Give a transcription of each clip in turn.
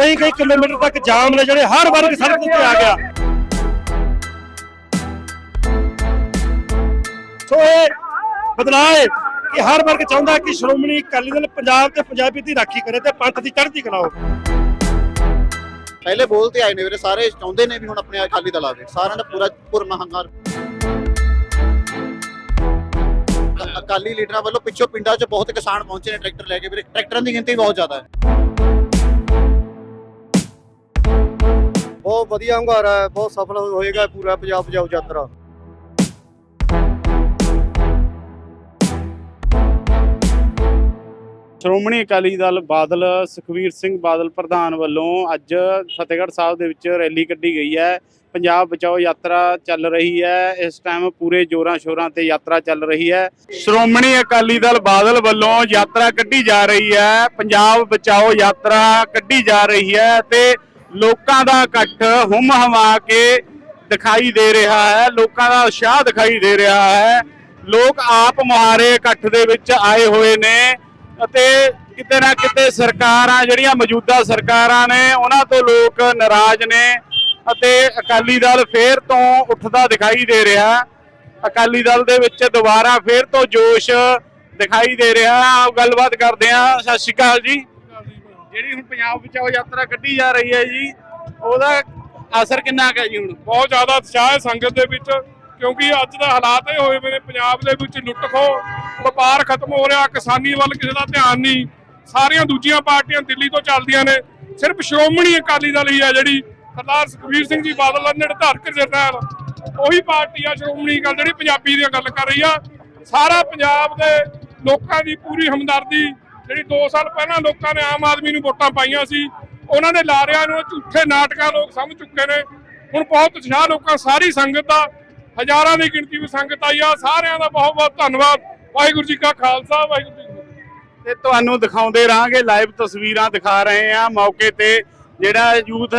ਕਈ ਕਈ ਕਿਲੋਮੀਟਰ ਤੱਕ ਜਾਮ ਨੇ ਜਿਹੜੇ ਹਰ ਵਰਗ ਸੜਕ ਉੱਤੇ ਆ ਗਿਆ। ਸੋ ਇਹ ਬਦਲਾਅ ਕਿ ਹਰ ਵਰਗ ਚਾਹੁੰਦਾ ਕਿ ਸ਼੍ਰੋਮਣੀ ਅਕਾਲੀ ਦਲ ਪੰਜਾਬ ਤੇ ਪੰਜਾਬੀ ਦੀ ਰਾਖੀ ਕਰੇ ਤੇ ਪੰਥ ਦੀ ਚੜ੍ਹਦੀ ਕਲਾ ਪਹਿਲੇ ਬੋਲ ਤੇ ਆਏ ਨੇ ਵੀਰੇ, ਸਾਰੇ ਚਾਹੁੰਦੇ ਨੇ ਵੀ ਹੁਣ ਆਪਣੇ ਅਕਾਲੀ ਦਲ ਆਵੇ। ਸਾਰਿਆਂ ਦਾ ਪੂਰਾ ਪੁਰਮਾ ਹੰਗਾਰ। ਅਕਾਲੀ ਲੀਡਰਾਂ ਵੱਲੋਂ ਪਿੱਛੋਂ ਪਿੰਡਾਂ 'ਚ ਬਹੁਤ ਕਿਸਾਨ ਪਹੁੰਚੇ ਨੇ, ਟਰੈਕਟਰ ਲੈ ਕੇ ਵੀਰੇ। ਟਰੈਕਟਰਾਂ ਦੀ ਗਿਣਤੀ ਬਹੁਤ ਜ਼ਿਆਦਾ ਹੈ। ਬਹੁਤ ਵਧੀਆ ਹੁੰਗਾਰਾ ਹੈ, ਬਹੁਤ ਸਫਲ ਹੋਏਗਾ ਪੂਰਾ ਪੰਜਾਬ ਬਚਾਓ ਯਾਤਰਾ। ਸ਼੍ਰੋਮਣੀ ਅਕਾਲੀ ਦਲ ਬਾਦਲ ਸੁਖਵੀਰ ਸਿੰਘ ਬਾਦਲ ਪ੍ਰਧਾਨ ਵੱਲੋਂ ਅੱਜ ਫਤਿਹਗੜ੍ਹ ਸਾਹਿਬ ਦੇ ਵਿੱਚ ਰੈਲੀ ਕੱਢੀ ਗਈ ਹੈ। ਪੰਜਾਬ ਬਚਾਓ ਯਾਤਰਾ ਚੱਲ ਰਹੀ ਹੈ। ਇਸ ਟਾਈਮ ਪੂਰੇ ਜੋਰਾਂ ਸ਼ੋਰਾਂ ਤੇ ਯਾਤਰਾ ਚੱਲ ਰਹੀ ਹੈ। ਸ਼੍ਰੋਮਣੀ ਅਕਾਲੀ ਦਲ ਬਾਦਲ ਵੱਲੋਂ ਯਾਤਰਾ ਕੱਢੀ ਜਾ ਰਹੀ ਹੈ। ਪੰਜਾਬ ਬਚਾਓ ਯਾਤਰਾ ਕੱਢੀ ਜਾ ਰਹੀ ਹੈ ਤੇ ਲੋਕਾਂ ਦਾ ਇਕੱਠ ਹੁੰਮ ਹਮਾ ਕੇ ਦਿਖਾਈ ਦੇ ਰਿਹਾ ਹੈ, ਲੋਕਾਂ ਦਾ ਉਤਸ਼ਾਹ ਦਿਖਾਈ ਦੇ ਰਿਹਾ ਹੈ। ਲੋਕ ਆਪ ਮੁਹਾਰੇ ਇਕੱਠ ਦੇ ਵਿੱਚ ਆਏ ਹੋਏ ਨੇ ਅਤੇ ਕਿਤੇ ਨਾ ਕਿਤੇ ਸਰਕਾਰਾਂ ਜਿਹੜੀਆਂ ਮੌਜੂਦਾ ਸਰਕਾਰਾਂ ਨੇ, ਉਹਨਾਂ ਤੋਂ ਲੋਕ ਨਾਰਾਜ਼ ਨੇ ਅਤੇ ਅਕਾਲੀ ਦਲ ਫੇਰ ਤੋਂ ਉੱਠਦਾ ਦਿਖਾਈ ਦੇ ਰਿਹਾ। ਅਕਾਲੀ ਦਲ ਦੇ ਵਿੱਚ ਦੁਬਾਰਾ ਫੇਰ ਤੋਂ ਜੋਸ਼ ਦਿਖਾਈ ਦੇ ਰਿਹਾ। ਆਓ ਗੱਲਬਾਤ ਕਰਦੇ ਹਾਂ। ਸਤਿ ਸ਼੍ਰੀ ਅਕਾਲ ਜੀ। ਜਿਹੜੀ ਹੁਣ ਪੰਜਾਬ ਵਿੱਚ ਉਹ ਯਾਤਰਾ ਕੱਢੀ ਜਾ ਰਹੀ ਹੈ ਜੀ, ਉਹਦਾ ਅਸਰ ਕਿੰਨਾ ਕੁ ਹੈ ਜੀ ਹੁਣ? ਬਹੁਤ ਜ਼ਿਆਦਾ ਉਤਸ਼ਾਹ ਹੈ ਸੰਗਤ ਦੇ ਵਿੱਚ, ਕਿਉਂਕਿ ਅੱਜ ਦਾ ਹਾਲਾਤ ਇਹ ਹੋਏ ਹੋਏ ਨੇ, ਪੰਜਾਬ ਦੇ ਵਿੱਚ ਲੁੱਟ ਖੋ ਵਪਾਰ ਖਤਮ ਹੋ ਰਿਹਾ, ਕਿਸਾਨੀ ਵੱਲ ਕਿਸੇ ਦਾ ਧਿਆਨ ਨਹੀਂ, ਸਾਰੀਆਂ ਦੂਜੀਆਂ ਪਾਰਟੀਆਂ ਦਿੱਲੀ ਤੋਂ ਚੱਲਦੀਆਂ ਨੇ, ਸਿਰਫ ਸ਼੍ਰੋਮਣੀ ਅਕਾਲੀ ਦਲ ਹੀ ਆ ਜਿਹੜੀ, ਸਰਦਾਰ ਸੁਖਬੀਰ ਸਿੰਘ ਜੀ ਬਾਦਲ ਦਾ ਨਿਰਧਾਰਕ ਜਰਨੈਲ ਉਹੀ ਪਾਰਟੀ ਆ ਸ਼੍ਰੋਮਣੀ ਅਕਾਲੀ ਜਿਹੜੀ ਪੰਜਾਬੀ ਦੀ ਗੱਲ ਕਰ ਰਹੀ ਆ, ਸਾਰਾ ਪੰਜਾਬ ਦੇ ਲੋਕਾਂ ਦੀ ਪੂਰੀ ਹਮਦਰਦੀ ਜਿਹੜੀ 2 ਸਾਲ ਪਹਿਲਾਂ ਲੋਕਾਂ ਨੇ ਆਮ ਆਦਮੀ ਨੂੰ ਵੋਟਾਂ ਪਾਈਆਂ ਸੀ, ਉਹਨਾਂ ਦੇ ਲਾਰਿਆਂ ਨੂੰ ਝੂਠੇ ਨਾਟਕਾਂ ਲੋਕ ਸਮਝ ਚੁੱਕੇ ਨੇ। ਹੁਣ ਬਹੁਤ ਉਤਸ਼ਾਹ ਲੋਕਾਂ ਸਾਰੀ ਸੰਗਤ ਦਾ, ਹਜ਼ਾਰਾਂ ਦੀ ਗਿਣਤੀ ਵਿੱਚ ਸੰਗਤ ਆਈ ਆ, ਸਾਰਿਆਂ ਦਾ ਬਹੁਤ ਬਹੁਤ ਧੰਨਵਾਦ। ਵਾਹਿਗੁਰੂ ਜੀ ਕਾ ਖਾਲਸਾ, ਵਾਹਿਗੁਰੂ ਜੀ ਕੀ ਤੇ ਤੁਹਾਨੂੰ ਦਿਖਾਉਂਦੇ ਰਹਾਂਗੇ ਲਾਈਵ ਤਸਵੀਰਾਂ ਦਿਖਾ ਰਹੇ ਆ ਮੌਕੇ ਤੇ ਜਿਹੜਾ ਯੂਥ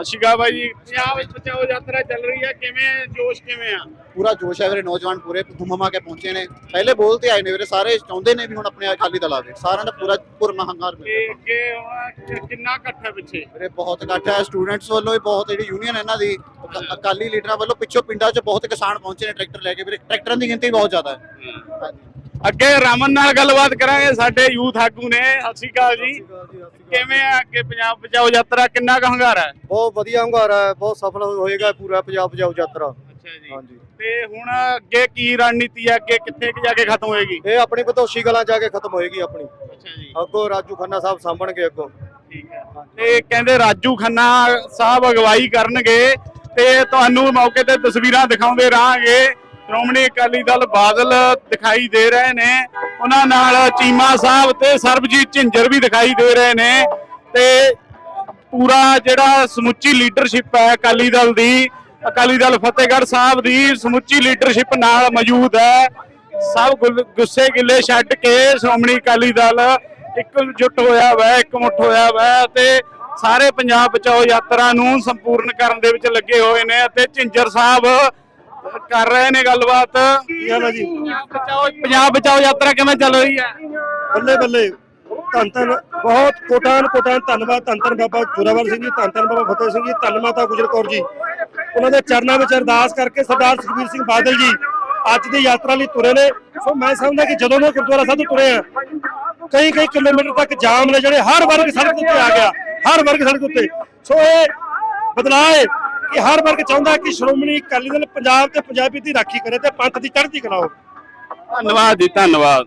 ਅਸ਼ਿਕਾ ਬਾਈ ਜੀ। ਪੰਜਾਬ ਵਿੱਚ ਬਚਾਓ ਯਾਤਰਾ ਚੱਲ ਰਹੀ ਹੈ ਕਿਵੇਂ ਜੋਸ਼ ਕਿਵੇਂ ਆ? ਪੂਰਾ ਜੋਸ਼ ਹੈ ਵੀਰੇ ਨੌਜਵਾਨ ਪੂਰੇ ਧੁੰਮਮਾ ਕੇ ਪਹੁੰਚੇ ਨੇ। ਪਹਿਲੇ ਬੋਲ ਤੇ ਆਏ ਨੇ ਵੀਰੇ ਸਾਰੇ ਚਾਹੁੰਦੇ ਨੇ ਵੀ ਹੁਣ ਆਪਣੇ ਅਕਾਲੀ ਦਲ ਆਵੇ। ਸਾਰਿਆਂ ਦਾ ਪੂਰਾ ਪੁਰਮਾ ਹੰਗਾਰ ਤੇ ਅੱਗੇ ਹੁਣ ਕਿੰਨਾ ਇਕੱਠ ਹੈ ਪਿੱਛੇ? ਵੀਰੇ ਬਹੁਤ ਇਕੱਠ ਹੈ। ਸਟੂਡੈਂਟਸ ਵੱਲੋਂ ਵੀ ਬਹੁਤ ਜਿਹੜੀ ਯੂਨੀਅਨ ਇਹਨਾਂ ਦੀ ਅਕ- ਅਕਾਲੀ ਲੀਡਰਾਂ ਵੱਲੋਂ ਪਿੱਛੋਂ ਪਿੰਡਾਂ 'ਚ ਬਹੁਤ ਕਿਸਾਨ ਪਹੁੰਚੇ ਨੇ ਟਰੈਕਟਰ ਲੈ ਕੇ ਵੀਰੇ। ਟਰੈਕਟਰਾਂ ਦੀ ਗਿਣਤੀ ਬਹੁਤ ਜ਼ਿਆਦਾ ਹੈ। ਹਾਂਜੀ। ਅੱਗੇ ਰਮਨ ਨਾਲ ਗੱਲਬਾਤ ਕਰਾਂਗੇ ਸਾਡੇ ਯੂਥ ਆਗੂ ਨੇ। ਸਤਿ ਸ਼੍ਰੀ ਅਕਾਲ ਜੀ। ਕਿਵੇਂ ਆ ਅੱਗੇ ਪੰਜਾਬ ਬਚਾਓ ਯਾਤਰਾ? ਕਿੰਨਾ ਕੁ ਹੰਗਾਰਾ ਹੈ? ਬਹੁਤ ਵਧੀਆ ਹੁੰਗਾਰਾ ਹੈ ਬਹੁਤ ਸਫਲ ਹੋਏਗਾ ਪੂਰਾ ਪੰਜਾਬ ਬਚਾਓ ਯਾਤਰਾ। ਅੱਛਾ ਜੀ। ਹਾਂਜੀ। ਤੇ ਹੁਣ ਅੱਗੇ ਕੀ ਰਣਨੀਤੀ ਹੈ? ਅੱਗੇ ਕਿੱਥੇ ਕੁ ਜਾ ਕੇ ਖਤਮ ਹੋਏਗੀ? ਇਹ ਆਪਣੀ ਬਤੌਸ਼ੀ ਕਲਾਂ ਜਾ ਕੇ ਖਤਮ ਹੋਏਗੀ ਆਪਣੀ। ਅੱਛਾ ਜੀ। ਅੱਗੋਂ ਰਾਜੂ ਖੰਨਾ ਸਾਹਿਬ ਸਾਂਭਣਗੇ ਅੱਗੋਂ। ਠੀਕ ਹੈ। ਤੇ ਕਹਿੰਦੇ ਰਾਜੂ ਖੰਨਾ ਸਾਹਿਬ ਅਗਵਾਈ ਕਰਨਗੇ ਤੇ ਤੁਹਾਨੂੰ ਮੌਕੇ ਤੇ ਤਸਵੀਰਾਂ ਦਿਖਾਉਂਦੇ ਰਹਾਂਗੇ। ਸ਼੍ਰੋਮਣੀ ਅਕਾਲੀ ਦਲ ਬਾਦਲ ਦਿਖਾਈ ਦੇ ਰਹੇ ਨੇ। ਉਹਨਾਂ ਨਾਲ ਚੀਮਾ ਸਾਹਿਬ ਤੇ ਸਰਬਜੀਤ ਝਿੰਜਰ ਵੀ ਦਿਖਾਈ ਦੇ ਰਹੇ ਨੇ ਤੇ ਪੂਰਾ ਜਿਹੜਾ ਸਮੁੱਚੀ ਲੀਡਰਸ਼ਿਪ ਹੈ ਅਕਾਲੀ ਦਲ ਦੀ, ਅਕਾਲੀ ਦਲ ਫਤਿਹਗੜ੍ਹ ਸਾਹਿਬ ਦੀ ਸਮੁੱਚੀ ਲੀਡਰਸ਼ਿਪ ਨਾਲ ਮੌਜੂਦ ਹੈ। ਸਭ ਗੁੱਲ- ਗੁੱਸੇ ਗਿੱਲੇ ਛੱਡ ਕੇ ਸ਼੍ਰੋਮਣੀ ਅਕਾਲੀ ਦਲ ਇਕਜੁੱਟ ਹੋਇਆ ਵਾ, ਇਕਮੁੱਠ ਹੋਇਆ ਵੈ ਤੇ ਸਾਰੇ ਪੰਜਾਬ ਬਚਾਓ ਯਾਤਰਾ ਨੂੰ ਸੰਪੂਰਨ ਕਰਨ ਦੇ ਵਿੱਚ ਲੱਗੇ ਹੋਏ ਨੇ ਅਤੇ ਝਿੰਜਰ ਸਾਹਿਬ ਕਰ ਰਹੇ ਨੇ ਗੱਲਬਾਤ। ਕੀ ਹਾਲ ਹੈ ਜੀ ਪੰਜਾਬ ਬਚਾਓ ਪੰਜਾਬ ਬਚਾਓ ਯਾਤਰਾ ਕਿਵੇਂ ਚੱਲ ਰਹੀ ਹੈ? ਬੱਲੇ ਬੱਲੇ। ਧੰਨ ਧੰਨ ਬਹੁਤ ਕੋਟਾਨ ਕੋਟਾਨ ਧੰਨਵਾਦ। ਧੰਨ ਧੰਨ ਬਾਬਾ ਜੋਰਾਵਰ ਸਿੰਘ ਜੀ ਧੰਨ ਧੰਨ ਬਾਬਾ ਫਤਿਹ ਸਿੰਘ ਜੀ ਧੰਨ ਮਾਤਾ ਗੁਜਰ ਕੌਰ ਜੀ। ਉਹਨਾਂ ਦੇ ਚਰਨਾਂ ਵਿੱਚ ਅਰਦਾਸ ਕਰਕੇ ਸਰਦਾਰ ਸੁਖਬੀਰ ਸਿੰਘ ਬਾਦਲ ਜੀ ਅੱਜ ਦੀ ਯਾਤਰਾ ਲਈ ਤੁਰੇ ਨੇ। ਸੋ ਮੈਂ ਸਮਝਦਾ ਕਿ ਜਦੋਂ ਦੇ ਗੁਰਦੁਆਰਾ ਸਾਹਿਬ ਤੁਰੇ ਆ ਕਈ ਕਈ ਕਿਲੋਮੀਟਰ ਤੱਕ ਜਾਮ ਨੇ ਜਿਹੜੇ ਹਰ ਵਰਗ ਸੜਕ ਉੱਤੇ ਆ ਗਿਆ। ਹਰ ਵਰਗ ਸੜਕ ਉੱਤੇ। ਸੋ ਇਹ ਬਦਲਾਅ ਕਿ ਹਰ ਵਰਗ ਚਾਹੁੰਦਾ ਕਿ ਸ਼੍ਰੋਮਣੀ ਅਕਾਲੀ ਦਲ ਪੰਜਾਬ ਤੇ ਪੰਜਾਬੀ ਦੀ ਰਾਖੀ ਕਰੇ ਤੇ ਪੰਥ ਦੀ ਚੜ੍ਹਦੀ ਕਲਾ ਧੰਨਵਾਦ ਜੀ, ਧੰਨਵਾਦ।